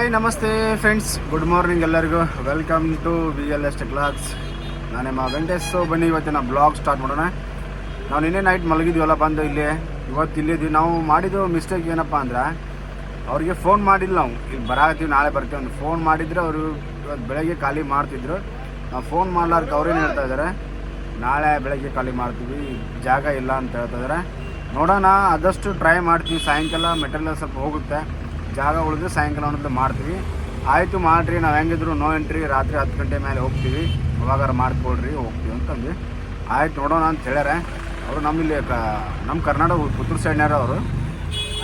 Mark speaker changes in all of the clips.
Speaker 1: Hi namaste friends good morning ಎಲ್ಲರಿಗೂ. Welcome to V L S vlogs ನಾನು ನಿಮ್ಮ ವೆಂಕಟೇಶ್. ಬನ್ನಿ, ಇವತ್ತಿನ ಬ್ಲಾಗ್ ಸ್ಟಾರ್ಟ್ ಮಾಡೋಣ. ನಾವು ನಿನ್ನೆ ನೈಟ್ ಮಲಗಿದ್ವಲ್ಲ, ಬಂದು ಇಲ್ಲಿ. ಇವತ್ತು ಇಲ್ಲಿದ್ವಿ ನಾವು ಮಾಡಿದ್ದು ಮಿಸ್ಟೇಕ್ ಏನಪ್ಪ ಅಂದ್ರೆ, ಅವ್ರಿಗೆ ಫೋನ್ ಮಾಡಿಲ್ಲ ನಾವು ಇಲ್ಲಿ ಬರಾತೀವಿ ನಾಳೆ ಬರ್ತೀವಿ ಒಂದು ಫೋನ್ ಮಾಡಿದರೆ ಅವರು ಇವತ್ತು ಬೆಳಗ್ಗೆ ಖಾಲಿ ಮಾಡ್ತಿದ್ರು. ನಾವು ಫೋನ್ ಮಾಡ್ಲಾರ್ಕ ಅವ್ರೇನು ಹೇಳ್ತಾ ಇದ್ದಾರೆ ನಾಳೆ ಬೆಳಗ್ಗೆ ಖಾಲಿ ಮಾಡ್ತೀವಿ, ಜಾಗ ಇಲ್ಲ ಅಂತ ಹೇಳ್ತಾ ಇದ್ದಾರೆ ನೋಡೋಣ, ಆದಷ್ಟು ಟ್ರೈ ಮಾಡ್ತೀವಿ. ಸಾಯಂಕಾಲ ಮೆಟೀರಿಯಲ್ ಸ್ವಲ್ಪ ಹೋಗುತ್ತೆ. ಜಾಗ ಉಳಿದ್ರೆ ಸಾಯಂಕಾಲ ಅನ್ನೋದು ಮಾಡ್ತೀವಿ. ಆಯಿತು ಮಾಡಿರಿ, ನಾವು ಹೆಂಗಿದ್ರು ನೋ ಎಂಟ್ರಿ ರಾತ್ರಿ ಹತ್ತು ಗಂಟೆ ಮೇಲೆ ಹೋಗ್ತೀವಿ. ಅವಾಗಾರ ಮಾಡ್ಕೊಡ್ರಿ ಹೋಗ್ತೀವಿ ಅಂತಂದು ಆಯ್ತು ನೋಡೋಣ ಅಂತ ಹೇಳ್ಯಾರ. ಅವರು ನಮ್ಮಲ್ಲಿ ಕ ನಮ್ಮ ಕರ್ನಾಟಕ ಪುತ್ತೂರು ಸೈಡ್ನಾರ ಅವರು.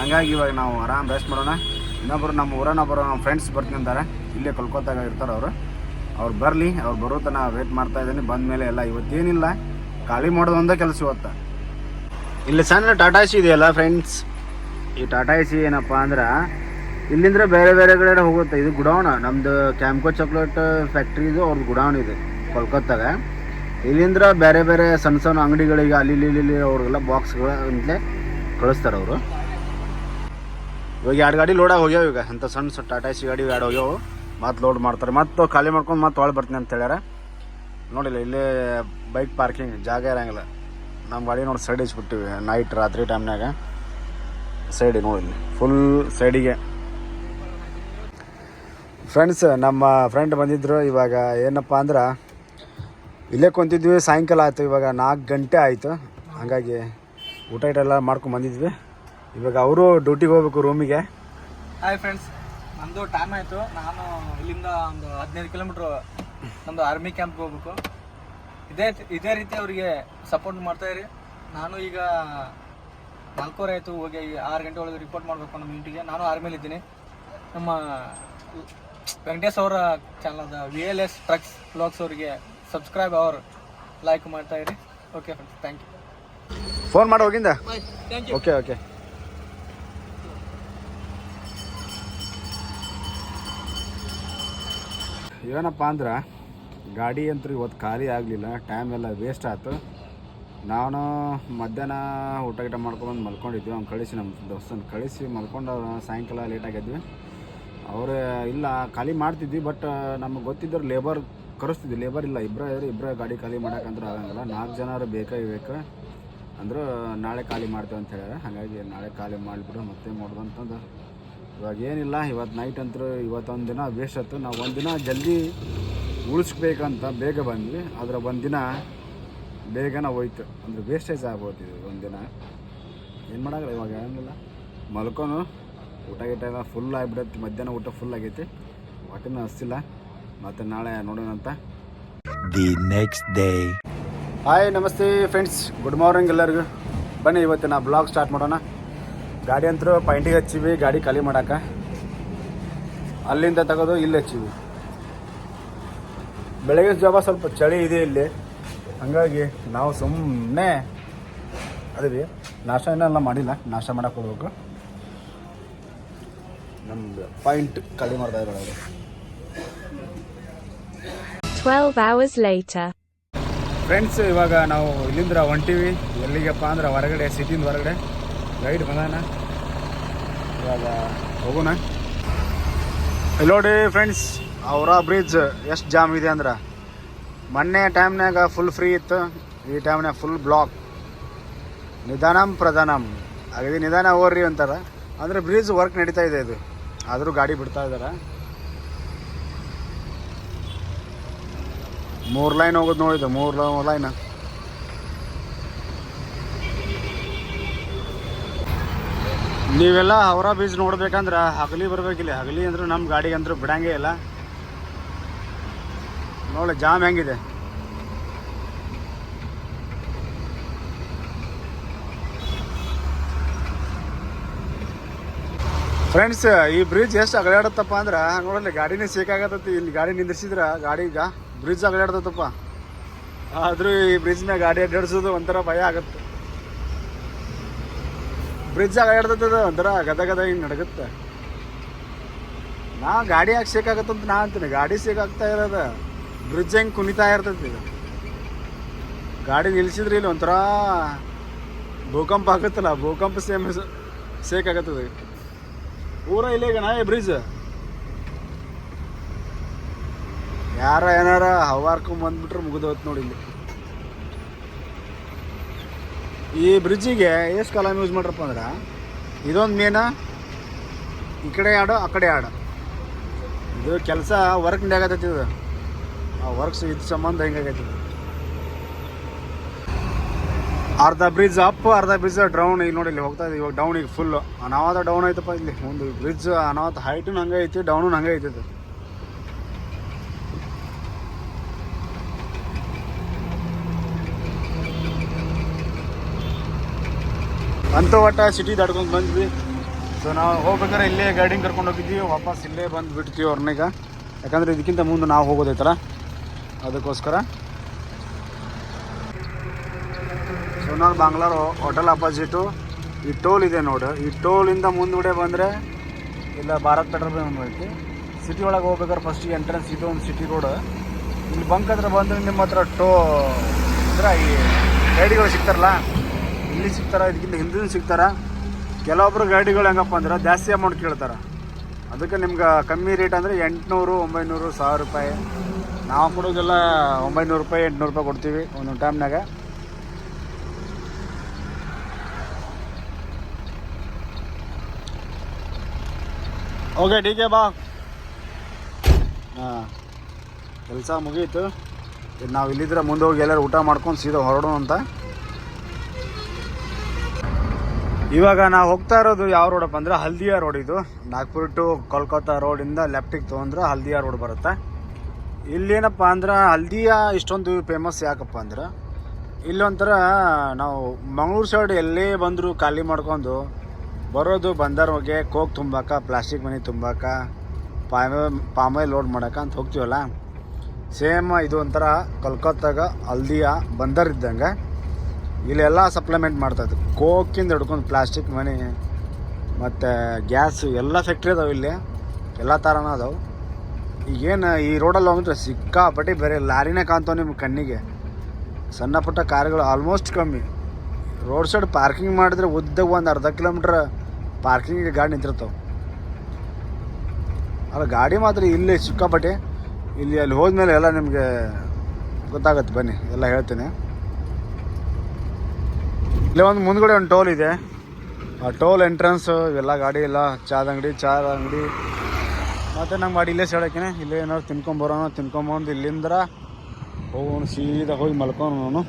Speaker 1: ಹಂಗಾಗಿ ಇವಾಗ ನಾವು ಆರಾಮ್ ರೆಸ್ಟ್ ಮಾಡೋಣ. ಇನ್ನೊಬ್ಬರು ನಮ್ಮ ಊರನ್ನ ಬರೋ ನಮ್ಮ ಫ್ರೆಂಡ್ಸ್ ಬರ್ತಿದ್ದಾರೆ ಇಲ್ಲೇ ಕಲ್ಕೋತಾಗ ಇರ್ತಾರೆ ಅವರು. ಅವ್ರು ಬರಲಿ, ಅವ್ರು ಬರೋ ತನಕ ವೇಟ್ ಮಾಡ್ತಾ ಇದ್ದೀನಿ. ಬಂದ ಮೇಲೆ ಎಲ್ಲ ಇವತ್ತೇನಿಲ್ಲ. ಖಾಲಿ ಮಾಡೋದು ಒಂದೇ ಕೆಲಸ ಇವತ್ತು. ಇಲ್ಲಿ ಸಣ್ಣ ಟಾಟಾ ಸಿ ಇದೆಯಲ್ಲ ಫ್ರೆಂಡ್ಸ್ ಈ ಟಾಟಾ ಸಿ ಏನಪ್ಪ ಅಂದ್ರೆ ಇಲ್ಲಿಂದ ಬೇರೆ ಬೇರೆ ಕಡೆ ಹೋಗುತ್ತೆ. ಇದು ಗುಡೌನ್ ನಮ್ದು ಕ್ಯಾಂಕೋ ಚಾಕ್ಲೇಟ್ ಫ್ಯಾಕ್ಟ್ರಿದು ಅವ್ರದ್ದು ಗುಡೌನ್ ಇದೆ, ಕೋಲ್ಕತ್ತಾಗ. ಇಲ್ಲಿಂದ್ರ ಬೇರೆ ಬೇರೆ ಸಣ್ಣ ಸಣ್ಣ ಅಂಗಡಿಗಳಿಗೆ ಅಲ್ಲಿ ಇಲ್ಲಿ ಇಲ್ಲಿ ಅವ್ರಿಗೆಲ್ಲ ಬಾಕ್ಸ್ಗಳ ಅಂತಲೇ ಕಳಿಸ್ತಾರೆ ಅವರು. ಇವಾಗ ಎರಡು ಗಾಡಿ ಲೋಡಾಗಿ ಹೋಗ್ಯಾವ ಈಗ. ಅಂತ ಸಣ್ಣ ಸಣ್ಣ ಟಾಟಾ ಸಿ ಗಾಡಿ ಎರಡು ಹೋಗ್ಯಾವು. ಮತ್ತೆ ಲೋಡ್ ಮಾಡ್ತಾರೆ. ಮತ್ತೆ ಖಾಲಿ ಮಾಡ್ಕೊಂಡು ಮತ್ತೆ ಒಳಗೆ ಬರ್ತೀನಿ ಅಂತ ಹೇಳ್ಯಾರ. ನೋಡಿಲ್ಲ, ಇಲ್ಲೇ ಬೈಕ್ ಪಾರ್ಕಿಂಗ್ ಜಾಗ ಇರೋಂಗಿಲ್ಲ. ನಮ್ಮ ಗಾಡಿ ನೋಡಿ ಸೈಡ್ ಇಸ್ಬಿಟ್ಟಿವಿ ನೈಟ್ ರಾತ್ರಿ ಟೈಮ್ನಾಗ ಸೈಡಿಗೆ ನೋಡಿಲ್ಲ ಫುಲ್ ಸೈಡಿಗೆ ಫ್ರೆಂಡ್ಸ್ ನಮ್ಮ ಫ್ರೆಂಡ್ ಬಂದಿದ್ರು, ಇವಾಗ ಏನಪ್ಪ ಅಂದ್ರೆ, ಇಲ್ಲೇ ಕುಂತಿದ್ವಿ, ಸಾಯಂಕಾಲ ಆಯಿತು, ಇವಾಗ ನಾಲ್ಕು ಗಂಟೆ ಆಯಿತು. ಹಾಗಾಗಿ ಊಟ ಗಿಟ ಎಲ್ಲ ಮಾಡ್ಕೊಂಡು ಬಂದಿದ್ವಿ. ಇವಾಗ ಅವರು ಡ್ಯೂಟಿಗೆ ಹೋಗ್ಬೇಕು ರೂಮಿಗೆ
Speaker 2: ಹಾಯ್ ಫ್ರೆಂಡ್ಸ್ ನಮ್ಮದು ಟೈಮ್ ಆಯಿತು. ನಾನು ಇಲ್ಲಿಂದ ಒಂದು ಹದಿನೈದು ಕಿಲೋಮೀಟ್ರ್ ನಮ್ಮದು ಆರ್ಮಿ ಕ್ಯಾಂಪ್ಗೆ ಹೋಗ್ಬೇಕು. ಇದೇ ಇದೇ ರೀತಿ ಅವರಿಗೆ ಸಪೋರ್ಟ್ ಮಾಡ್ತಾ ಇರಿ. ನಾನು ಈಗ ನಾಲ್ಕೂವರೆ ಆಯಿತು, ಹೋಗಿ ಆರು ಗಂಟೆ ಒಳಗೆ ರಿಪೋರ್ಟ್ ಮಾಡಬೇಕು ನಮ್ಮ ಯೂನಿಟಿಗೆ ನಾನು ಆರ್ಮಿಲಿದ್ದೀನಿ ನಮ್ಮ ವೆಂಕಟೇಶ್ ಅವರ ಚಾನಲ್ದ V L S trucks vlogs ಅವರಿಗೆ ಸಬ್ಸ್ಕ್ರೈಬ್ ಅವರು ಲೈಕ್ ಮಾಡ್ತಾ ಇರಿ. Okay friends thank you
Speaker 1: phone ಮಾಡಿ ಹೋಗಿಂದ?
Speaker 2: ಥ್ಯಾಂಕ್ ಯು
Speaker 1: ಓಕೆ ಓಕೆ ಏನಪ್ಪ ಅಂದ್ರೆ ಗಾಡಿ ಅಂತೂ ಇವತ್ತು ಖಾಲಿ ಆಗಲಿಲ್ಲ ಟೈಮ್ ಎಲ್ಲ ವೇಸ್ಟ್ ಆಯ್ತು. ನಾನು ಮಧ್ಯಾಹ್ನ ಊಟ ಗೀಟ ಮಾಡ್ಕೊಂಡು ಮಲ್ಕೊಂಡಿದ್ವಿ ಅವ್ನು ಕಳಿಸಿ ನಮ್ಮ ದೋಸ್ತನ ಕಳಿಸಿ ಮಲ್ಕೊಂಡು ಸಾಯಂಕಾಲ ಲೇಟ್ ಆಗಿದ್ವಿ. ಅವರು ಇಲ್ಲ, ಖಾಲಿ ಮಾಡ್ತಿದ್ವಿ ಬಟ್ ನಮಗೆ ಗೊತ್ತಿದ್ದವ್ರು ಲೇಬರ್ ಕರೆಸ್ತಿದ್ವಿ. ಲೇಬರ್ ಇಲ್ಲ ಇಬ್ಬರ ಇದ್ರೆ ಇಬ್ಬರೇ ಗಾಡಿ ಖಾಲಿ ಮಾಡೋಕ್ಕಂದ್ರೆ ಆಗಂಗಿಲ್ಲ. ನಾಲ್ಕು ಜನರು ಬೇಕಾಗಿ ಬೇಕು ಅಂದ್ರು, ನಾಳೆ ಖಾಲಿ ಮಾಡ್ತೇವೆ ಅಂತ ಹೇಳ್ಯಾರ. ಹಾಗಾಗಿ ನಾಳೆ ಖಾಲಿ ಮಾಡಿಬಿಡು, ಮತ್ತೆ ಮಾಡೋದು ಅಂತಂದು. ಇವಾಗ ಏನಿಲ್ಲ ಇವತ್ತು ನೈಟ್ ಅಂತೂ ಇವತ್ತೊಂದು ದಿನ ವೇಸ್ಟ್ ಆಯ್ತು. ನಾವು ಒಂದಿನ ಜಲ್ದಿ ಉಳಿಸ್ಬೇಕಂತ ಬೇಗ ಬಂದ್ವಿ. ಆದ್ರೆ ಒಂದಿನ ಬೇಗನ ಹೋಯ್ತು. ಅಂದರೆ ವೇಸ್ಟೇಜ್ ಆಗ್ಬೋದು ಇದು ಒಂದಿನ ಏನು ಮಾಡೋಲ್ಲ ಇವಾಗ ಏನಿಲ್ಲ. ಮಲ್ಕೊನು. ಊಟ ಗೀಟ ಎಲ್ಲ ಫುಲ್ ಆಗಿಬಿಡತ್ತೆ ಮಧ್ಯಾಹ್ನ ಊಟ ಫುಲ್ ಆಗೈತಿ. ಹೊಟ್ಟೆನೂ ಹಸ್ತಿಲ್ಲ ಮತ್ತು ನಾಳೆ ನೋಡೋಣ ಅಂತ.
Speaker 3: The next day
Speaker 1: hi namaste friends good morning ಎಲ್ಲರಿಗೂ. ಬನ್ನಿ ಇವತ್ತಿನ ಬ್ಲಾಗ್ ಸ್ಟಾರ್ಟ್ ಮಾಡೋಣ. ಗಾಡಿ ಅಂತರೂ ಪೈಂಟಿಗೆ ಹಚ್ಚಿವಿ ಗಾಡಿ ಖಾಲಿ ಮಾಡಾಕ. ಅಲ್ಲಿಂದ ತೆಗೆದು ಇಲ್ಲಿ ಹಚ್ಚಿವಿ. ಬೆಳಗ್ಗೆ ಜಾಬ ಸ್ವಲ್ಪ ಚಳಿ ಇದೆ ಇಲ್ಲಿ. ಹಂಗಾಗಿ ನಾವು ಸುಮ್ಮನೆ ಅದೇ ನಾಷ್ಟ ಏನೆಲ್ಲ ಮಾಡಿಲ್ಲ. ನಾಷ್ಟ ಮಾಡಕ್ಕೆ ಹೋಗ್ಬೇಕು. ನಮ್ದು ಪಾಯಿಂಟ್ ಖಾಲಿ ಮಾಡ್ತಾ ಇರೋದು
Speaker 4: 12 hours later.
Speaker 1: ಫ್ರೆಂಡ್ಸ್ ಇವಾಗ ನಾವು ಇಲ್ಲಿಂದ ಹೊಂಟಿವಿ. ಎಲ್ಲಿಗಪ್ಪ ಅಂದ್ರೆ ಹೊರಗಡೆ ಸಿಟಿಯಿಂದ ಹೊರಗಡೆ. ಗೈಡ್ ಬಂದಾನ. ಇವಾಗ ಹೋಗೋಣ. ಹಲೋಡಿ ನೋಡಿ ಫ್ರೆಂಡ್ಸ್ ಅವರ ಬ್ರಿಡ್ಜ್ ಎಷ್ಟು ಜಾಮ್ ಇದೆ ಅಂದ್ರೆ? ಮೊನ್ನೆ ಟೈಮ್ನಾಗ ಫುಲ್ ಫ್ರೀ ಇತ್ತು. ಈ ಟೈಮ್ನಾಗ ಫುಲ್ ಬ್ಲಾಕ್ ನಿಧಾನಂ ಪ್ರಧಾನಂ. ಹಾಗಾಗಿ ನಿಧಾನ ಹೋಗ್ರಿ ಅಂತಾರೆ. ಅಂದರೆ ಬ್ರಿಡ್ಜ್ ವರ್ಕ್ ನಡೀತಾ ಇದೆ ಇದು. ಆದರೂ ಗಾಡಿ ಬಿಡ್ತಾ ಇದ್ದಾರೆ ಮೂರು ಲೈನ್ ಹೋಗೋದು ನೋಡಿದ್ದು ಮೂರು ಲೈನ್ ನೀವೆಲ್ಲ ಅವರ ಬೀಚ್ ನೋಡ್ಬೇಕಂದ್ರೆ ಹಗಲಿ ಬರ್ಬೇಕಿಲ್ಲ ಹಗಲಿ ಅಂದ್ರೆ ನಮ್ಮ ಗಾಡಿಗೆ ಅಂದ್ರೆ ಬಿಡಂಗೇ ಇಲ್ಲ. ನೋಡಿ ಜಾಮ್ ಹೆಂಗಿದೆ? ಫ್ರೆಂಡ್ಸ್ ಈ ಬ್ರಿಡ್ಜ್ ಎಷ್ಟು ಅಗಲಾಡತ್ತಪ್ಪ ಅಂದ್ರೆ ನೋಡಲ್ಲ ಗಾಡಿನೇ ಸೇಕಾಗತ್ತೈತಿ ಇಲ್ಲಿ ಗಾಡಿ ನಿಂದಿರ್ಸಿದ್ರ ಗಾಡಿ ಈಗ ಬ್ರಿಡ್ಜ್ ಅಗಲಾಡ್ತತ್ತಪ್ಪ ಆದರೂ ಈ ಬ್ರಿಡ್ಜ್ನ ಗಾಡಿ ಅಡ್ಡಾಡ್ಸೋದು ಒಂಥರ ಭಯ ಆಗತ್ತೆ. ಬ್ರಿಡ್ಜ್ ಅಗಲಾಡ್ತದ ಒಂಥರ ಗದ ಗದ ಹಿಂಗೆ ನಡಗತ್ತೆ. ನಾ ಗಾಡಿ ಯಾಕೆ ಸೇಕಾಗತ್ತಂತ ನಾ ಅಂತೀನಿ. ಗಾಡಿ ಸೇಕಾಗ್ತಾ ಇರೋದ ಬ್ರಿಡ್ಜ್ ಹೆಂಗೆ ಕುಣಿತಾ ಇರ್ತೈತಿ ಇದು. ಗಾಡಿ ನಿಲ್ಲಿಸಿದ್ರೆ ಇಲ್ಲಿ ಒಂಥರ ಭೂಕಂಪ ಆಗುತ್ತಲ್ಲ, ಭೂಕಂಪ ಸೇಮ್ ಸೇಕಾಗತ್ತದ ಊರ ಇಲ್ಲೇ ಗಣ ಬ್ರಿಜ್ ಯಾರ ಏನಾರ ಹವಾರ್ಕೊಂಡ್ ಬಂದ್ಬಿಟ್ರೆ ಮುಗಿದೋತ್ ನೋಡಿ ಇಲ್ಲಿ. ಈ ಬ್ರಿಡ್ಜಿಗೆ ಎಷ್ಟು ಕಾಲಮ್ ಯೂಸ್ ಮಾಡ್ರಪ್ಪ ಅಂದ್ರೆ, ಇದೊಂದು ಮೇನ ಈ ಕಡೆ ಆಡು, ಆ ಕಡೆ ಆಡು. ಇದು ಕೆಲಸ ವರ್ಕ್ನಾಗತೈತಿ ಇದು ಆ ವರ್ಕ್ಸ್ ಇದು ಸಂಬಂಧ ಹೆಂಗಾಗೈತಿ ಅರ್ಧ ಬ್ರಿಡ್ಜ್ ಅಪ್ ಅರ್ಧ ಬ್ರಿಡ್ಜ್ ಡೌನ್ ಈಗ ನೋಡಿ, ಇಲ್ಲಿ ಹೋಗ್ತಾ ಇದೆ. ಇವಾಗ ಡೌನ್ ಈಗ ಫುಲ್ ಅನಾವತ ಡೌನ್ ಐತಪ್ಪ ಇಲ್ಲಿ. ಒಂದು ಬ್ರಿಡ್ಜ್ ಅನಾವತ ಹೈಟ್ ಹಂಗೆ ಐತಿ ಡೌನು ಹಂಗೆ ಐತಿ ಅಂತ ಒಟ್ಟ ಸಿಟಿ ದಾಟ್ಕೊಂಡು ಬಂದ್ವಿ. ಸೊ ನಾವು ಹೋಗ್ಬೇಕಾದ್ರೆ ಇಲ್ಲೇ ಗೈಡಿಂಗ್ ಕರ್ಕೊಂಡು ಹೋಗಿದ್ವಿ. ವಾಪಸ್ ಇಲ್ಲೇ ಬಂದು ಬಿಡ್ತೀವಿ ಅವ್ರನ್ನೀಗ ಯಾಕಂದ್ರೆ ಇದಕ್ಕಿಂತ ಮುಂದೆ ನಾವು ಹೋಗೋದೈತಲ್ಲ ಅದಕ್ಕೋಸ್ಕರ ಸೋನಾರ್ ಬಾಂಗ್ಲಾರ್ ಹೋಟೆಲ್ ಅಪೋಸಿಟು. ಈ ಟೋಲ್ ಇದೆ ನೋಡು. ಈ ಟೋಲಿಂದ ಮುಂದ್ಗಡೆ ಬಂದರೆ ಇಲ್ಲ ಭಾರತ್ ಪೆಟ್ರೋಲ್ ಬಂಕ್ ಸಿಟಿ ಒಳಗೆ ಹೋಗ್ಬೇಕಾದ್ರೆ ಫಸ್ಟಿಗೆ ಎಂಟ್ರೆನ್ಸ್ ಇದು ಒಂದು ಸಿಟಿ ರೋಡ್ ಇಲ್ಲಿ ಬಂಕ್ ಹತ್ರ ಬಂದ್ರೆ ನಿಮ್ಮ ಹತ್ರ ಟೋ ಅಂದ್ರೆ ಈ ಗಾಡಿಗಳು ಸಿಗ್ತಾರಲ್ಲ, ಇಲ್ಲಿ ಸಿಗ್ತಾರ, ಇದಕ್ಕಿಂತ ಹಿಂದಿನ ಸಿಗ್ತಾರ. ಕೆಲವೊಬ್ರು ಗಾಡಿಗಳು ಹೆಂಗಪ್ಪ ಅಂದ್ರೆ ಜಾಸ್ತಿ ಅಮೌಂಟ್ ಕೇಳ್ತಾರೆ. ಅದಕ್ಕೆ ನಿಮ್ಗೆ ಕಮ್ಮಿ ರೇಟ್ ಅಂದರೆ ಎಂಟುನೂರು, ಒಂಬೈನೂರು, ಸಾವಿರ ರೂಪಾಯಿ. ನಾವು ಕೊಡೋದೆಲ್ಲ ಒಂಬೈನೂರು ರೂಪಾಯಿ, ಎಂಟುನೂರು ರೂಪಾಯಿ ಕೊಡ್ತೀವಿ ಒಂದೊಂದು ಟೈಮ್ನಾಗ ಓಕೆ ಠೀಕೆ ಬಾ ಹಾಂ ಕೆಲಸ ಮುಗೀತು. ನಾವು ಇಲ್ಲಿದ್ರೆ ಮುಂದೆ ಹೋಗಿ ಎಲ್ಲರೂ ಊಟ ಮಾಡ್ಕೊಂಡು ಸೀದಾ ಹೊರಡೋಣ ಅಂತ. ಇವಾಗ ನಾವು ಹೋಗ್ತಾ ಇರೋದು ಯಾವ ರೋಡಪ್ಪ ಅಂದ್ರೆ ಹಲ್ದಿಯಾ ರೋಡ್ ಇದು. ನಾಗ್ಪುರ್ ಟು ಕೋಲ್ಕತ್ತಾ ರೋಡಿಂದ ಲೆಫ್ಟಿಗೆ ತೊಗೊಂಡ್ರೆ ಹಲ್ದಿಯಾ ರೋಡ್ ಬರುತ್ತೆ. ಇಲ್ಲೇನಪ್ಪ ಅಂದ್ರೆ ಹಲ್ದಿಯಾ ಇಷ್ಟೊಂದು ಫೇಮಸ್ ಯಾಕಪ್ಪ ಅಂದ್ರೆ ಇಲ್ಲೊಂಥರ ನಾವು ಮಂಗಳೂರು ಸೈಡ್ ಎಲ್ಲೇ ಬಂದರೂ ಖಾಲಿ ಮಾಡ್ಕೊಂಡು ಬರೋದು ಬಂದರ್ ಹೋಗಿ ಕೋಕ್ ತುಂಬಾಕ, ಪ್ಲಾಸ್ಟಿಕ್ ಮನಿ ತುಂಬಾಕ, ಪಾಮ್ ಪಾಮಾಯಿ ಲೋಡ್ ಮಾಡಕ ಅಂತ ಹೋಗ್ತೀವಲ್ಲ? ಸೇಮ್ ಇದು ಒಂಥರ ಕಲ್ಕತ್ತಾಗ ಹಲ್ದಿಯ ಬಂದರ್ ಇದ್ದಂಗೆ. ಇಲ್ಲೆಲ್ಲ ಸಪ್ಲಿಮೆಂಟ್ ಮಾಡ್ತಾಯಿದ್ರು ಕೋಕಿಂದ ಹಿಡ್ಕೊಂಡು ಪ್ಲಾಸ್ಟಿಕ್ ಮನಿ, ಮತ್ತು ಗ್ಯಾಸು ಎಲ್ಲ ಫ್ಯಾಕ್ಟ್ರಿ ಅದಾವೆ ಇಲ್ಲಿ. ಎಲ್ಲ ಥರನೂ ಅದಾವೆ. ಈಗೇನು ಈ ರೋಡಲ್ಲಿ ಹೋಗಿದ್ರೆ ಸಿಕ್ಕಾಪಟ್ಟಿ ಬೇರೆ ಲಾರಿನೇ ಕಾಣ್ತಾವೆ ನಿಮ್ಮ ಕಣ್ಣಿಗೆ. ಸಣ್ಣ ಪುಟ್ಟ ಕಾರ್ಗಳು ಆಲ್ಮೋಸ್ಟ್ ಕಮ್ಮಿ. ರೋಡ್ ಸೈಡ್ ಪಾರ್ಕಿಂಗ್ ಮಾಡಿದ್ರೆ ಉದ್ದಕ್ಕೆ ಒಂದು ಅರ್ಧ ಕಿಲೋಮೀಟ್ರ್ ಪಾರ್ಕಿಂಗಿಗೆ ಗಾಡಿ ನಿಂತಿರ್ತಾವೆ ಅಲ್ಲ, ಗಾಡಿ ಮಾತ್ರ ಇಲ್ಲಿ ಸಿಕ್ಕಾಪಟ್ಟೆ. ಇಲ್ಲಿ ಅಲ್ಲಿ ಹೋದ್ಮೇಲೆ ಎಲ್ಲ ನಿಮಗೆ ಗೊತ್ತಾಗತ್ತೆ, ಬನ್ನಿ, ಎಲ್ಲ ಹೇಳ್ತೀನಿ. ಇಲ್ಲಿ ಒಂದು ಮುಂದ್ಗಡೆ ಒಂದು ಟೋಲ್ ಇದೆ. ಆ ಟೋಲ್ ಎಂಟ್ರೆನ್ಸ್, ಇವೆಲ್ಲ ಗಾಡಿ ಎಲ್ಲ, ಚಾದ ಅಂಗಡಿ ಚಾದ ಅಂಗಡಿ. ಮತ್ತು ನಂಗೆ ಗಾಡಿ ಇಲ್ಲೇ ಸೆಳಕಿನ, ಇಲ್ಲೇ ಏನಾದ್ರು ತಿನ್ಕೊಂಬರೋಣ ತಿನ್ಕೊಂಬಂದು ಇಲ್ಲಿಂದ ಹೋಗೋಣ, ಸೀದಾ ಹೋಗಿ ಮಲ್ಕೊಂಡು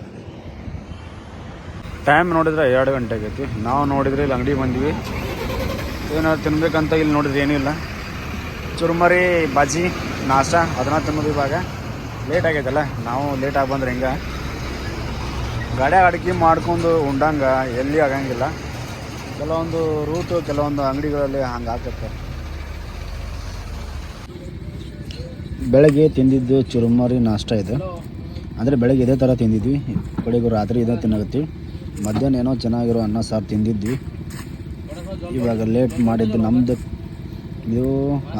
Speaker 1: ಟೈಮ್ ನೋಡಿದ್ರೆ ಎರಡು ಗಂಟೆ ಆಗೈತಿ. ನಾವು ನೋಡಿದ್ರೆ ಇಲ್ಲಿ ಅಂಗಡಿ ಬಂದ್ವಿ. ಏನಾದ್ರು ತಿನ್ಬೇಕಂತ ಇಲ್ಲಿ ನೋಡಿದ್ರೆ ಏನಿಲ್ಲ ಚುರುಮರಿ ಬಾಜಿ ನಾಷ್ಟ, ಅದನ್ನ ತಿನ್ನೋದು ಇವಾಗ. ಲೇಟ್ ಆಗೈತಲ್ಲ, ನಾವು ಲೇಟ್ ಆಗಿ ಬಂದ್ರೆ ಹೆಂಗೆ? ಗಾಡಿ ಅಡಿಕೆ ಮಾಡ್ಕೊಂಡು ಉಂಡಂಗ ಎಲ್ಲಿ ಆಗಂಗಿಲ್ಲ. ಕೆಲವೊಂದು ರೂಟು ಕೆಲವೊಂದು ಅಂಗಡಿಗಳಲ್ಲಿ ಹಂಗೆ ಆಗ್ತಿರ್ತಾರೆ ಬೆಳಗ್ಗೆ ತಿಂದಿದ್ದು ಚುರುಮರಿ, ನಾಷ್ಟ ಇದೆ. ಅಂದರೆ ಬೆಳಗ್ಗೆ ಇದೇ ಥರ ತಿಂದಿದ್ವಿ. ಕಡೆಗೂ ರಾತ್ರಿ ಇದೇ ತಿನ್ನಕತ್ತೀವಿ. ಮಧ್ಯಾಹ್ನ ಏನೋ ಚೆನ್ನಾಗಿರೋ ಅನ್ನ ಸಾರು ತಿಂದಿದ್ವಿ. ಇವಾಗ ಲೇಟ್ ಮಾಡಿದ್ದು ನಮ್ಮದು ಇದು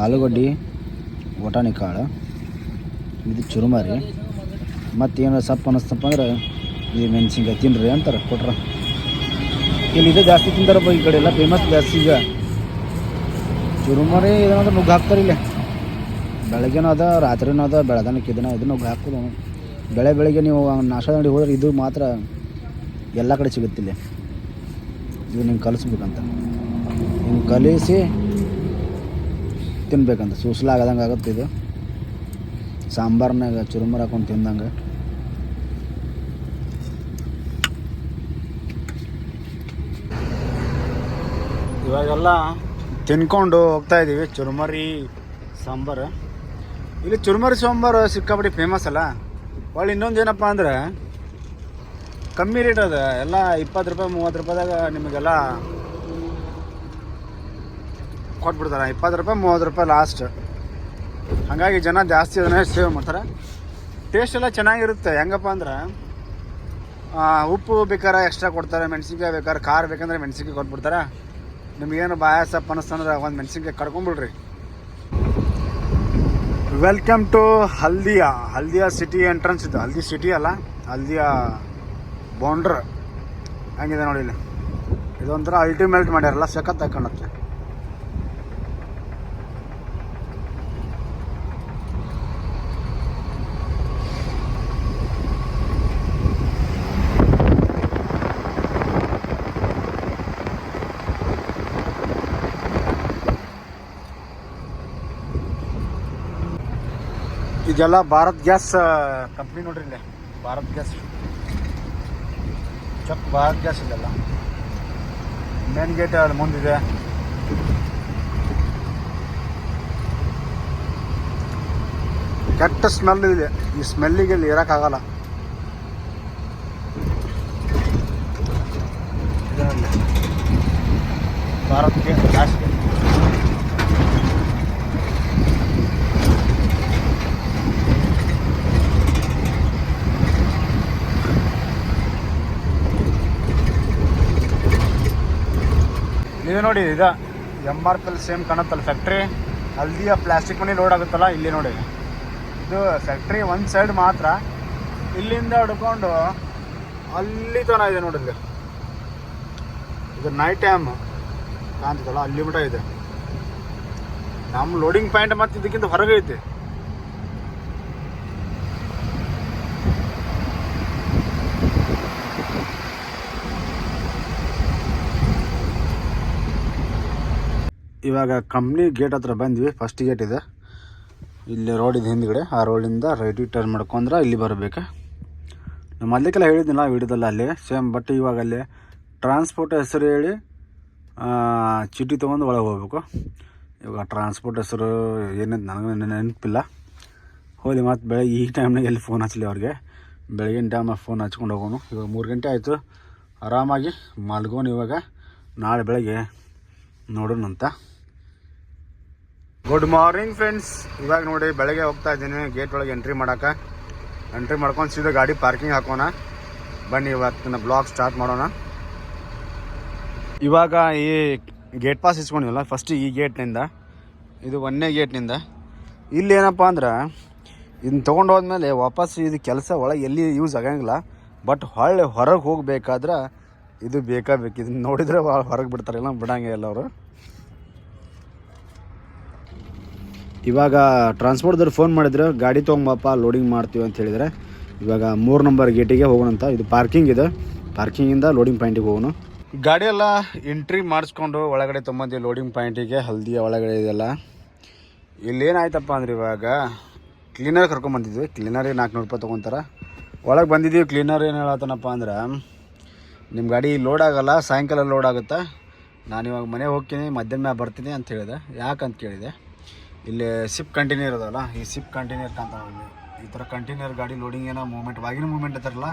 Speaker 1: ಆಲೂಗಡ್ಡೆ ಬಟಾಣಿ ಕಾಳು. ಇದು ಚುರುಮರಿ. ಏನಾರ ಸಪ್ಪು ಅನ್ನಿಸ್ತಪ್ಪ ಅಂದ್ರೆ ಈ ಮೆಣಸಿನ್ಕಾಯಿ ತಿನ್ನಿರಿ ಅಂತಾರೆ, ಕೊಟ್ರ. ಇಲ್ಲಿ ಇದು ಜಾಸ್ತಿ ತಿಂತಾರಪ್ಪ ಈ ಕಡೆ ಎಲ್ಲ ಫೇಮಸ್ ಜಾಸ್ತಿ ಈಗ. ಚುರುಮರಿ ಇದನ್ನಂದ್ರೆ ನುಗ್ಗು ಹಾಕ್ತಾರೆ ಇಲ್ಲಿ. ಬೆಳಗ್ಗೆನೂ ಅದ, ರಾತ್ರಿನೂ ಅದ ಬೆಳದನಕ್ಕೆ ಇದನ್ನ ಇದನ್ನ ನುಗ್ಗು ಹಾಕೋದು ಬೆಳೆ ಬೆಳಗ್ಗೆ ನೀವು ನಾಷ್ಟ ಅಂಗಡಿ ಹೋದ್ರೆ ಇದು ಮಾತ್ರ ಎಲ್ಲ ಕಡೆ ಸಿಗುತ್ತಿಲ್ಲ ಇದು ನಿಮ್ಗೆ ಕಲಿಸ್ಬೇಕಂತ. ಕಲಿಸಿ ತಿನ್ಬೇಕಂತ. ಸೂಸಲಾಗದಂಗೆ ಆಗುತ್ತೆ ಇದು. ಸಾಂಬಾರ್ನಾಗ ಚುರುಮುರು ಹಾಕೊಂಡು ತಿಂದಂಗೆ. ಇವಾಗೆಲ್ಲ ತಿನ್ಕೊಂಡು ಹೋಗ್ತಾ ಇದ್ದೀವಿ. ಚುರುಮರಿ, ಸಾಂಬಾರು. ಇಲ್ಲಿ ಚುರುಮರಿ, ಸಾಂಬಾರು ಸಿಕ್ಕಾಪಟ್ಟಿ ಫೇಮಸ್ ಅಲ್ಲ. ಒಳ್ಳೆ ಇನ್ನೊಂದು ಏನಪ್ಪ ಅಂದ್ರೆ, ಕಮ್ಮಿ ರೇಟ್ ಅದ. ಎಲ್ಲ ಇಪ್ಪತ್ತು ರೂಪಾಯಿ, ಮೂವತ್ತು ರೂಪಾಯಿದಾಗ ನಿಮಗೆಲ್ಲ ಕೊಟ್ಬಿಡ್ತಾರೆ. ಇಪ್ಪತ್ತು ರೂಪಾಯಿ, ಮೂವತ್ತು ರೂಪಾಯಿ ಲಾಸ್ಟ್ ಹಾಗಾಗಿ ಜನ ಜಾಸ್ತಿ ಅದನ್ನೇ ಸೇವ್ ಮಾಡ್ತಾರೆ. ಟೇಸ್ಟ್ ಎಲ್ಲ ಚೆನ್ನಾಗಿರುತ್ತೆ. ಹೆಂಗಪ್ಪ ಅಂದ್ರೆ ಉಪ್ಪು ಬೇಕಾದ್ರೆ ಎಕ್ಸ್ಟ್ರಾ ಕೊಡ್ತಾರೆ, ಮೆಣಸಿನ್ಕಾಯಿ ಬೇಕಾದ್ರೆ ಖಾರ ಬೇಕಂದ್ರೆ ಮೆಣಸಿನ್ಕಾಯಿ ಕೊಟ್ಬಿಡ್ತಾರೆ. ನಿಮಗೇನು ಬಾಯಾಸಪ್ಪ ಅನ್ನಿಸ್ತಂದ್ರೆ ಒಂದು ಮೆಣಸಿನ್ಕಾಯಿ ಕಡ್ಕೊಂಬಿಡ್ರಿ welcome to Haldia Haldia city entrance ಇದು. ಹಲ್ದಿ ಸಿಟಿ ಅಲ್ಲ ಹಲ್ದಿಯಾ ಬೌಂಡ್ರ್ ಹಂಗಿದೆ ನೋಡಿ ಇಲ್ಲಿ. ಇದೊಂಥರ ಅಲ್ಟಿಮೇಟ್ ಮಾಡ್ಯಾರಲ್ಲ, ಸಖತ್ ಕಾಣುತ್ತೆ ಇದೆಲ್ಲ ಭಾರತ್ ಗ್ಯಾಸ್ ಕಂಪ್ನಿ ನೋಡ್ರಿ ಇಲ್ಲಿ ಭಾರತ್ ಗ್ಯಾಸ್ ಚಕ್ ಭಾರತ್ ಗ್ಯಾಸ್ ಇದೆಲ್ಲ ಮೇನ್ ಗೇಟ್ ಅಲ್ಲಿ ಮುಂದಿದೆ ಕೆಟ್ಟ ಸ್ಮೆಲ್ ಇದೆ ಈ ಸ್ಮೆಲ್ಲಿಗೆ ಇಲ್ಲಿ ಇರೋಕ್ಕಾಗಲ್ಲ ಇದೆ ನೋಡಿ. ಭಾರತ್ ಗ್ಯಾಸ್ ನೀವು ನೋಡಿ, ಇದು ಎಂ ಆರ್ ಪಿ ಸೇಮ್ ಕಾಣುತ್ತಲ್ಲ ಫ್ಯಾಕ್ಟ್ರಿ ಹಲ್ದಿಯ ಪ್ಲಾಸ್ಟಿಕ್ ಮನಿ ಲೋಡ್ ಆಗುತ್ತಲ್ಲ, ಇಲ್ಲಿ ನೋಡಿ. ಇದು ಫ್ಯಾಕ್ಟ್ರಿ ಒಂದು ಸೈಡ್ ಮಾತ್ರ. ಇಲ್ಲಿಂದ ಹಿಡ್ಕೊಂಡು ಅಲ್ಲಿ ತನ ಇದೆ ನೋಡಿದ್ರೆ ಇದು ನೈಟ್ ಟೈಮ್ ಕಾಣ್ತದಲ್ಲ, ಅಲ್ಲಿ ಮಟ ಇದೆ. ನಮ್ಮ ಲೋಡಿಂಗ್ ಪಾಯಿಂಟ್ ಮತ್ತೆ ಇದಕ್ಕಿಂತ ಹೊರಗೆ ಇವಾಗ ಕಂಪ್ನಿ ಗೇಟ್ ಹತ್ರ ಬಂದ್ವಿ ಫಸ್ಟ್ ಗೇಟ್ ಇದೆ. ಇಲ್ಲಿ ರೋಡ್ ಇದೆ ಹಿಂದ್ಗಡೆ, ಆ ರೋಡಿಂದ ರೈಟ್ ಟರ್ನ್ ಮಾಡ್ಕೊಂಡ್ರೆ ಇಲ್ಲಿ ಬರಬೇಕು. ನಮ್ಮ ಅಲ್ಲಿಗೆಲ್ಲ ಹೇಳಿದ್ನಲ್ಲ ವಿಡಿಯೋದಲ್ಲ ಅಲ್ಲಿ ಸೇಮ್ ಬಟ್ ಇವಾಗ ಅಲ್ಲಿ ಟ್ರಾನ್ಸ್ಪೋರ್ಟ್ ಹೆಸರು ಹೇಳಿ ಚೀಟಿ ತೊಗೊಂಡು ಒಳಗೆ ಹೋಗ್ಬೇಕು. ಇವಾಗ ಟ್ರಾನ್ಸ್ಪೋರ್ಟ್ ಹೆಸರು ಏನಂತ ನನಗೆ ನೆನಪಿಲ್ಲ. ಹೋಗಿ ಮತ್ತು ಬೆಳಗ್ಗೆ ಈ ಟೈಮ್ನಾಗ ಎಲ್ಲಿ ಫೋನ್ ಹಚ್ಚಲಿ ಅವ್ರಿಗೆ. ಬೆಳಗಿನ ಟೈಮಾಗ ಫೋನ್ ಹಚ್ಕೊಂಡು ಹೋಗೋನು. ಇವಾಗ ಮೂರು ಗಂಟೆ ಆಯಿತು. ಆರಾಮಾಗಿ ಮಲ್ಗೋನು ಇವಾಗ. ನಾಳೆ ಬೆಳಗ್ಗೆ ನೋಡೋಣಂತ. ಗುಡ್ ಮಾರ್ನಿಂಗ್ ಫ್ರೆಂಡ್ಸ್ ಇವಾಗ ನೋಡಿ ಬೆಳಗ್ಗೆ ಹೋಗ್ತಾ ಇದ್ದೀನಿ. ಗೇಟ್ ಒಳಗೆ ಎಂಟ್ರಿ ಮಾಡೋಕೆ ಎಂಟ್ರಿ ಮಾಡ್ಕೊಂಡು ಸೀದಾ ಗಾಡಿ ಪಾರ್ಕಿಂಗ್ ಹಾಕೋಣ. ಬನ್ನಿ, ಇವತ್ತಿನ ಬ್ಲಾಗ್ ಸ್ಟಾರ್ಟ್ ಮಾಡೋಣ. ಇವಾಗ ಈ ಗೇಟ್ ಪಾಸ್ ಇಸ್ಕೊಂಡಿಲ್ಲ ಫಸ್ಟ್ ಈ ಗೇಟ್ನಿಂದ ಇದು ಒಂದನೇ ಗೇಟ್ನಿಂದ ಇಲ್ಲಿ ಏನಪ್ಪ ಅಂದ್ರೆ, ಇದನ್ನ ತೊಗೊಂಡು ಹೋದ್ಮೇಲೆ ವಾಪಸ್ ಇದು ಕೆಲಸ ಒಳಗೆ ಎಲ್ಲಿ ಯೂಸ್ ಆಗಂಗಿಲ್ಲ. ಬಟ್ ಹೊಳ್ಳೆ ಹೊರಗೆ ಹೋಗಬೇಕಾದ್ರೆ ಇದು ಬೇಕಾ ಬೇಕು. ಇದನ್ನ ನೋಡಿದರೆ ಹೊರಗೆ ಬಿಡ್ತಾರೆ. ಇಲ್ಲ, ಬಿಡಂಗೆ ಇಲ್ಲ ಇವಾಗ ಟ್ರಾನ್ಸ್ಪೋರ್ಟ್ದವ್ರು ಫೋನ್ ಮಾಡಿದ್ರೆ ಗಾಡಿ ತೊಗೊಂಬಪ್ಪ ಲೋಡಿಂಗ್ ಮಾಡ್ತೀವಿ ಅಂತ ಹೇಳಿದರೆ, ಇವಾಗ ಮೂರು ನಂಬರ್ ಗೇಟಿಗೆ ಹೋಗೋಣ ಅಂತ ಇದು ಪಾರ್ಕಿಂಗ್ ಇದೆ. ಪಾರ್ಕಿಂಗಿಂದ ಲೋಡಿಂಗ್ ಪಾಯಿಂಟಿಗೆ ಹೋಗೋಣ. ಗಾಡಿಯೆಲ್ಲ ಎಂಟ್ರಿ ಮಾಡಿಸ್ಕೊಂಡು ಒಳಗಡೆ ತೊಗೊಂಬಂದು ಲೋಡಿಂಗ್ ಪಾಯಿಂಟಿಗೆ ಹಲ್ದಿಯ ಒಳಗಡೆ ಇದೆಲ್ಲ. ಇಲ್ಲೇನಾಯ್ತಪ್ಪ ಅಂದ್ರೆ ಇವಾಗ ಕ್ಲೀನರ್ ಕರ್ಕೊಂಬಂದಿದ್ವಿ. ಕ್ಲೀನರಿಗೆ ನಾಲ್ಕುನೂರು ರೂಪಾಯಿ ತೊಗೊತಾರೆ. ಒಳಗೆ ಬಂದಿದ್ದೀವಿ ಕ್ಲೀನರ್ ಏನು ಹೇಳತ್ತನಪ್ಪ ಅಂದ್ರೆ ನಿಮ್ಮ ಗಾಡಿ ಲೋಡ್ ಆಗೋಲ್ಲ, ಸಾಯಂಕಾಲ ಲೋಡ್ ಆಗುತ್ತೆ? ನಾನು ಇವಾಗ ಮನೆಗೆ ಹೋಗ್ತೀನಿ, ಮಧ್ಯಾಹ್ನ ಬರ್ತೀನಿ ಅಂತ ಹೇಳಿದೆ. ಯಾಕಂತ ಕೇಳಿದೆ. ಇಲ್ಲಿ ಸಿಪ್ ಕಂಟೈನರ್ ಇರೋದಲ್ಲ, ಈ ಸಿಪ್ ಕಂಟೈನರ್ ಅಂತ ಇಲ್ಲಿ. ಈ ಥರ ಕಂಟೈನರ್ ಗಾಡಿ ಲೋಡಿಂಗ್ ಏನೋ ಮೂವ್ಮೆಂಟ್ ವಾಗಿನ ಮೂಮೆಂಟ್ ಅಂತಾರಲ್ಲ,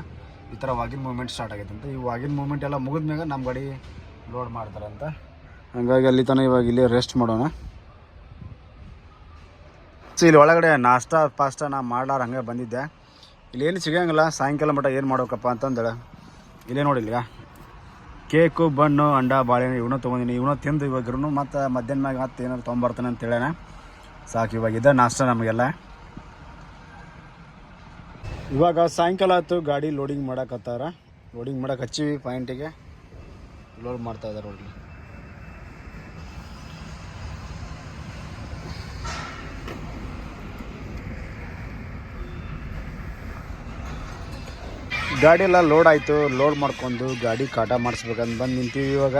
Speaker 1: ಈ ಥರ ವಾಗಿನ ಮೂಮೆಂಟ್ ಸ್ಟಾರ್ಟ್ ಆಗೈತೆ ಅಂತ. ಈ ವಾಗಿನ ಮೂಮೆಂಟ್ ಎಲ್ಲ ಮುಗಿದ ಮ್ಯಾಗ ನಮ್ಮ ಗಾಡಿ ಲೋಡ್ ಮಾಡ್ತಾರಂತ. ಹಂಗಾಗಿ ಅಲ್ಲಿ ತನಕ ಇವಾಗ ಇಲ್ಲಿ ರೆಸ್ಟ್ ಮಾಡೋಣ. ಸೊ ಇಲ್ಲಿ ಒಳಗಡೆ ನಾಷ್ಟಾ, ಪಾಸ್ಟ ನಾ ಮಾಡ್ಲಾರ ಹಂಗೆ ಬಂದಿದ್ದೆ. ಇಲ್ಲಿ ಏನು ಸಿಗಂಗಿಲ್ಲ, ಸಾಯಂಕಾಲ ಮಟ್ಟ ಏನು ಮಾಡ್ಬೇಕಪ್ಪ ಅಂತಂದೇಳಿ. ಇಲ್ಲೇ ನೋಡಿಲ್ಲ ಕೇಕು, ಬಣ್ಣು, ಅಂಡ, ಬಾಳೆಹಣ್ಣು ಇವನ್ನೂ ತೊಗೊಂಡಿನಿ. ಇವನ್ನೂ ತಿಂದು ಇವಾಗಿರೂ ಮತ್ತು ಮಧ್ಯಾಹ್ನ ಮ್ಯಾಗ ಮತ್ತೆ ಏನಾರು ತೊಗೊಂಬರ್ತಾನೆ ಅಂತ ಹೇಳೋಣ ಸಾಕು, ಇವಾಗ ಇದೆ ನಾಷ್ಟ ನಮಗೆಲ್ಲ. ಇವಾಗ ಸಾಯಂಕಾಲ ಆಯಿತು, ಗಾಡಿ ಲೋಡಿಂಗ್ ಮಾಡಕತ್ತಾರ ಲೋಡಿಂಗ್ ಮಾಡಕ್ಕೆ ಹಚ್ಚಿವಿ ಪಾಯಿಂಟಿಗೆ ಲೋಡ್ ಮಾಡ್ತಾ ಇದ್ದಾರೆ ನೋಡ್ರಿ ಗಾಡಿ ಎಲ್ಲ ಲೋಡ್ ಆಯಿತು ಲೋಡ್ ಮಾಡ್ಕೊಂಡು ಗಾಡಿ ಕಾಟ ಮಾಡಿಸ್ಬೇಕಂತ ಬಂದು ನಿಂತೀವಿ ಇವಾಗ.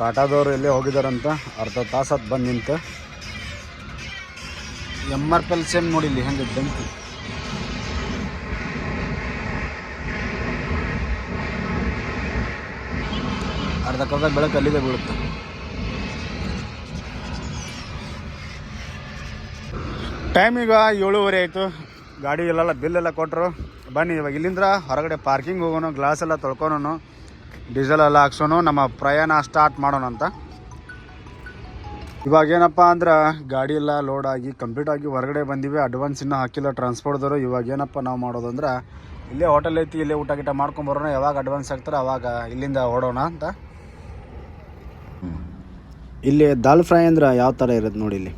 Speaker 1: ಕಾಟಾದವರು ಎಲ್ಲೇ ಹೋಗಿದಾರಂತ, ಅರ್ಧ ತಾಸು ಹತ್ತು ಬಂದು ನಿಂತು. M R P L same ನೋಡಿ ಇಲ್ಲಿ ಹೆಂಗೆ ಬೆಂಕಿ. ಅರ್ಧ ಕರ್ದ ಬೆಳಕು ಅಲ್ಲಿದೆ ಬೀಳುತ್ತೆ. ಟೈಮ್ ಈಗ ಏಳುವರೆ ಆಯಿತು. ಗಾಡಿ ಇಲ್ಲೆಲ್ಲ ಬಿಲ್ ಎಲ್ಲ ಕೊಟ್ಟರು ಬನ್ನಿ, ಇವಾಗ ಇಲ್ಲಿಂದ ಹೊರಗಡೆ ಪಾರ್ಕಿಂಗ್ ಹೋಗೋಣ ಗ್ಲಾಸ್ ಎಲ್ಲ ತೊಳ್ಕೊಳೋಣ ಡೀಸೆಲ್ ಎಲ್ಲ ಹಾಕ್ಸೋಣ ನಮ್ಮ ಪ್ರಯಾಣ ಸ್ಟಾರ್ಟ್ ಮಾಡೋಣ ಅಂತ. ಇವಾಗ ಏನಪ್ಪ ಅಂದ್ರೆ ಗಾಡಿ ಎಲ್ಲ ಲೋಡ್ ಆಗಿ ಕಂಪ್ಲೀಟ್ ಆಗಿ ಹೊರಗಡೆ ಬಂದಿವೆ. ಅಡ್ವಾನ್ಸ್ ಇನ್ನೂ ಹಾಕಿಲ್ಲ ಟ್ರಾನ್ಸ್ಪೋರ್ಟ್ದವರು ಇವಾಗ ಏನಪ್ಪ ನಾವು ಮಾಡೋದಂದ್ರೆ ಇಲ್ಲೇ ಹೋಟೆಲ್ ಐತಿ, ಇಲ್ಲೇ ಊಟ ಗೀಟ ಮಾಡ್ಕೊಂಬರೋಣ ಯಾವಾಗ ಅಡ್ವಾನ್ಸ್ ಆಗ್ತಾರೆ ಅವಾಗ ಇಲ್ಲಿಂದ ಓಡೋಣ ಅಂತ. ಇಲ್ಲಿ ದಾಲ್ ಫ್ರೈ ಅಂದ್ರೆ ಯಾವ ಥರ ಇರುತ್ತೆ ನೋಡಿ ಇಲ್ಲಿ.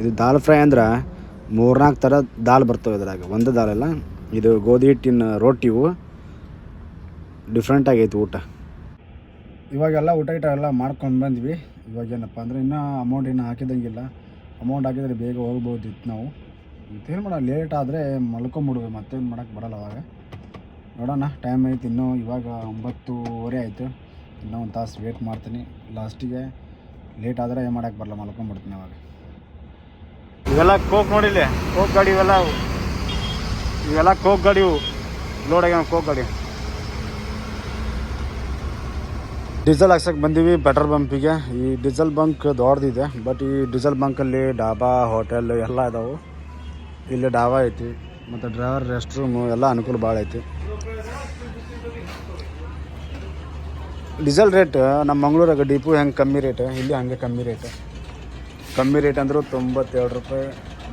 Speaker 1: ಇದು ದಾಲ್ ಫ್ರೈ ಅಂದ್ರೆ ಮೂರ್ನಾಲ್ಕು ಥರ ದಾಲ್ ಬರ್ತವೆ ಇದ್ರಾಗ. ಒಂದು ದಾಲ್ ಅಲ್ಲ. ಇದು ಗೋಧಿ ಹಿಟ್ಟಿನ ರೊಟ್ಟಿವು ಡಿಫ್ರೆಂಟ್ ಆಗೈತಿ ಊಟ. ಇವಾಗೆಲ್ಲ ಊಟ ಗೀಟ ಎಲ್ಲ ಮಾಡ್ಕೊಂಡು ಬಂದ್ವಿ. ಇವಾಗ ಏನಪ್ಪ ಅಂದರೆ ಇನ್ನೂ ಅಮೌಂಟ್ ಇನ್ನೂ ಹಾಕಿದಂಗಿಲ್ಲ. ಅಮೌಂಟ್ ಹಾಕಿದರೆ ಬೇಗ ಹೋಗ್ಬೋದಿತ್ತು ನಾವು. ಮತ್ತೇನು ಮಾಡೋಣ ಲೇಟ್ ಆದರೆ ಮಲ್ಕೊಂಬಿಡುವೆ, ಮತ್ತೇನು ಮಾಡೋಕ್ಕೆ ಬರಲ್ಲ ಅವಾಗ. ನೋಡೋಣ ಟೈಮ್ ಐತೆ ಇನ್ನೂ ಇವಾಗ ಒಂಬತ್ತೂವರೆ ಆಯಿತು. ಇನ್ನೂ ಒಂದು ತಾಸು ವೇಟ್ ಮಾಡ್ತೀನಿ. ಲಾಸ್ಟಿಗೆ ಲೇಟ್ ಆದರೆ ಏನು ಮಾಡೋಕ್ಕೆ ಬರಲ್ಲ, ಮಲ್ಕೊಂಬಿಡ್ತೀನಿ ಅವಾಗ. ಇವೆಲ್ಲ ಕೋಕ್ ನೋಡಿಲ್ಲ? ಕೋಕ್ ಗಾಡಿ ಇವೆಲ್ಲ? ಇವೆಲ್ಲ ಕೋಕ್ ಗಾಡಿ ಲೋಡ್ ಆಗ್ಯಾವ ಕೋಕ್ ಗಾಡಿ. ಡೀಸೆಲ್ ಹಾಕ್ಸಕ್ಕೆ ಬಂದೀವಿ, ಪೆಟ್ರೋಲ್ ಬಂಪಿಗೆ ಈ ಡೀಸೆಲ್ ಬಂಕ್ ದೊಡ್ಡದಿದೆ, ಬಟ್ ಈ ಡೀಸೆಲ್ ಬಂಕಲ್ಲಿ ಡಾಬಾ, ಹೋಟೆಲ್ ಎಲ್ಲ ಇದಾವೆ. ಇಲ್ಲಿ ಡಾಬಾ ಐತಿ, ಮತ್ತು ಡ್ರೈವರ್, ರೆಸ್ಟ್ ರೂಮು ಎಲ್ಲ ಅನುಕೂಲ ಭಾಳ ಐತಿ. ಡೀಸೆಲ್ ರೇಟ್ ನಮ್ಮ ಮಂಗಳೂರಾಗ ಡಿಪು ಹೆಂಗೆ ಕಮ್ಮಿ ರೇಟ್, ಇಲ್ಲಿ ಹಂಗೆ ಕಮ್ಮಿ ರೇಟ್. ಕಮ್ಮಿ ರೇಟ್ ಅಂದರೂ ತೊಂಬತ್ತೆರಡು ರೂಪಾಯಿ,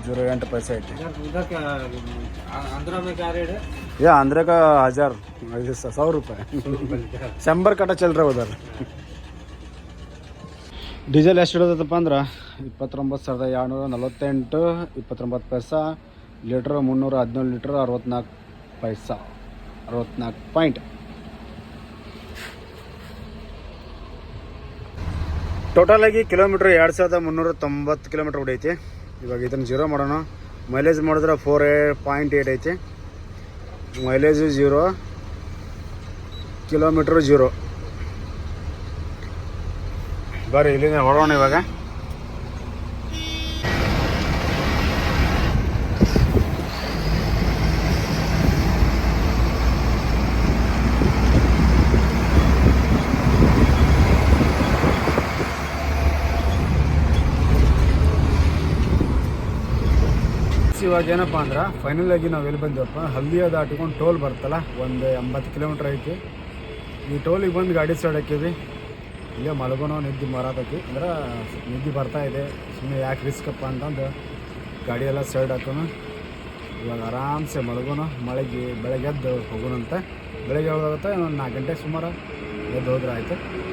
Speaker 1: ಜೀರೋ ಎಂಟು ಪೈಸೆ ಐತಿ. ये आंध्र का हजार ಇದು ಸ- ಸಾವಿರ ರೂಪಾಯಿ ಶಂಬರ್ ಕಟ ಚಿಲ್ಲರೆ ಹೋದಾರ ಡೀಸೆಲ್ ಎಷ್ಟು ಇಡೋದಪ್ಪ ಅಂದ್ರೆ ಇಪ್ಪತ್ತೊಂಬತ್ತು ಸಾವಿರದ ಏಳ್ನೂರ ನಲವತ್ತೆಂಟು ಇಪ್ಪತ್ತೊಂಬತ್ತು ಪೈಸಾ ಲೀಟ್ರ್ ಮುನ್ನೂರ ಹದಿನೇಳು ಲೀಟ್ರ್ ಅರವತ್ನಾಲ್ಕು ಪೈಸಾ ಅರವತ್ನಾಲ್ಕು ಪಾಯಿಂಟ್ ಟೋಟಲ್ ಆಗಿ ಕಿಲೋಮೀಟ್ರ್ ಎರಡು ಸಾವಿರದ ಮುನ್ನೂರ ತೊಂಬತ್ತು ಕಿಲೋಮೀಟ್ರ್ ಹೊಡೈತಿ ಇವಾಗ ಇದನ್ನು ಜೀರೋ ಮಾಡೋಣ ಮೈಲೇಜ್ ಮಾಡಿದ್ರೆ ಫೋರ್ ಏ ಪಾಯಿಂಟ್ ಏಟ್ ಐತಿ ಮೈಲೇಜ್ ಜೀರೋ ಕಿಲೋಮೀಟ್ರ್ ಜೀರೋ ಬರ್ರಿ ಇಲ್ಲಿಂದ ಹೊರೋಣ ಇವಾಗ. ಇವಾಗ ಏನಪ್ಪ ಅಂದ್ರೆ ಫೈನಲ್ ಆಗಿ ನಾವು ಎಲ್ಲಿ ಬಂದೆವಪ್ಪ? ಹಲ್ದಿಯ ದಾಟಿಕೊಂಡು ಟೋಲ್ ಬರ್ತಲ್ಲ ಒಂದು ಎಂಬತ್ತು ಕಿಲೋಮೀಟ್ರ್ ಐತಿ. ಈ ಟೋಲಿಗೆ ಬಂದು ಗಾಡಿ ಸೈಡ್ ಹಾಕಿವಿ ಇಲ್ಲೇ ಮಲಗೋನೋ ನಿದ್ದೆ ಮಾರಾತೈತಿ ಅಂದ್ರೆ, ನಿದ್ದೆ ಬರ್ತಾ ಇದೆ. ಸುಮ್ಮನೆ ಯಾಕೆ ರಿಸ್ಕ್ ಅಪ್ಪ ಅಂತಂದು ಗಾಡಿ ಎಲ್ಲ ಸೈಡ್ ಹಾಕೋಣ. ಇವಾಗ ಆರಾಮ್ಸೆ ಮಲಗೋಣ. ಮಳೆಗೆ, ಬೆಳಗ್ಗೆ ಎದ್ದು ಹೋಗೋಣಂತೆ. ಬೆಳಗ್ಗೆ ಹೋಗುತ್ತೆ ಒಂದು ನಾಲ್ಕು ಗಂಟೆ ಸುಮಾರು ಎದ್ದು ಹೋದ್ರೆ ಆಯ್ತು.